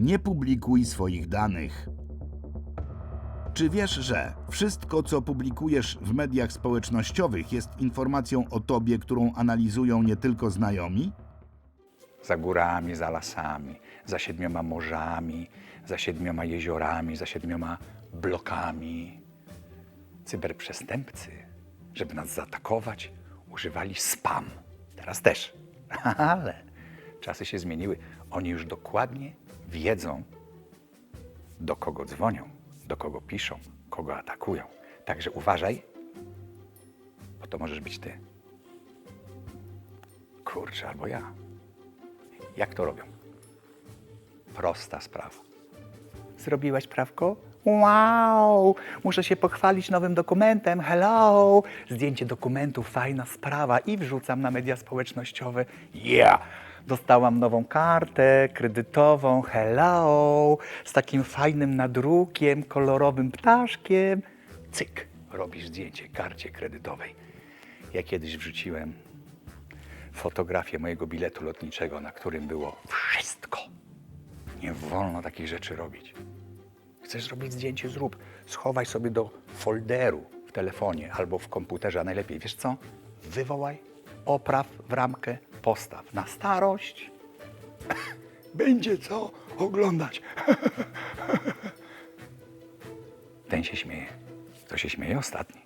Nie publikuj swoich danych. Czy wiesz, że wszystko, co publikujesz w mediach społecznościowych, jest informacją o tobie, którą analizują nie tylko znajomi? za górami, za lasami, za siedmioma morzami, za siedmioma jeziorami, za siedmioma blokami. Cyberprzestępcy, żeby nas zaatakować, używali spam. Teraz też. Ale czasy się zmieniły. Oni już dokładnie wiedzą, do kogo dzwonią, do kogo piszą, kogo atakują. Także uważaj, bo to możesz być ty. Kurczę, albo ja. Jak to robią? Prosta sprawa. Zrobiłaś prawko? Wow! Muszę się pochwalić nowym dokumentem. Hello! Zdjęcie dokumentu, fajna sprawa i wrzucam na media społecznościowe. Yeah! Dostałam nową kartę kredytową. Hello! Z takim fajnym nadrukiem, kolorowym ptaszkiem. Cyk! Robisz zdjęcie karcie kredytowej. Ja kiedyś wrzuciłem fotografię mojego biletu lotniczego, na którym było wszystko. Nie wolno takich rzeczy robić. Chcesz zrobić zdjęcie, zrób. Schowaj sobie do folderu w telefonie albo w komputerze, a najlepiej, wiesz co? Wywołaj, opraw w ramkę, postaw. Na starość będzie co oglądać. Ten się śmieje. To się śmieje ostatni.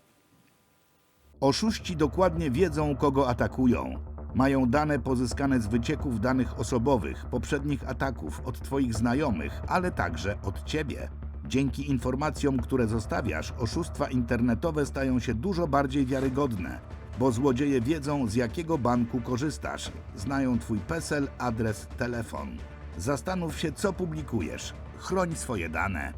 Oszuści dokładnie wiedzą, kogo atakują. Mają dane pozyskane z wycieków danych osobowych, poprzednich ataków od Twoich znajomych, ale także od Ciebie. Dzięki informacjom, które zostawiasz, oszustwa internetowe stają się dużo bardziej wiarygodne, bo złodzieje wiedzą, z jakiego banku korzystasz, znają Twój PESEL, adres, telefon. Zastanów się, co publikujesz. Chroń swoje dane.